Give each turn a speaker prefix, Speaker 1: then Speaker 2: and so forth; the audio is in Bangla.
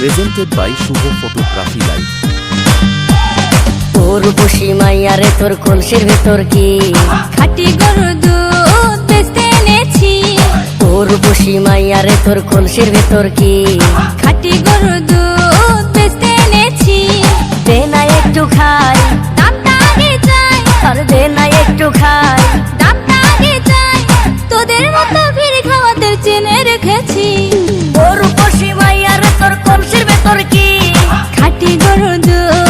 Speaker 1: Presented by Shubho photography live
Speaker 2: তোর বসি মাইয়ারে তোর কলসির ভেতর কি?
Speaker 3: খাটি গরু দুধ বেচতে এনেছি।
Speaker 2: তোর বসি মাইয়ারে তোর কলসির ভেতর কি?
Speaker 3: খাটি গরু দুধ বেচতে এনেছি।
Speaker 2: দে না একটু খাই।
Speaker 3: দামটা আগে চাই।
Speaker 2: আর দে না একটু খাই।
Speaker 3: দামটা আগে চাই। তোদের মতো ভিড় খাওয়াতে চেনে রেখেছি।
Speaker 2: ভেতর কি?
Speaker 3: খাটি গরু দুধ।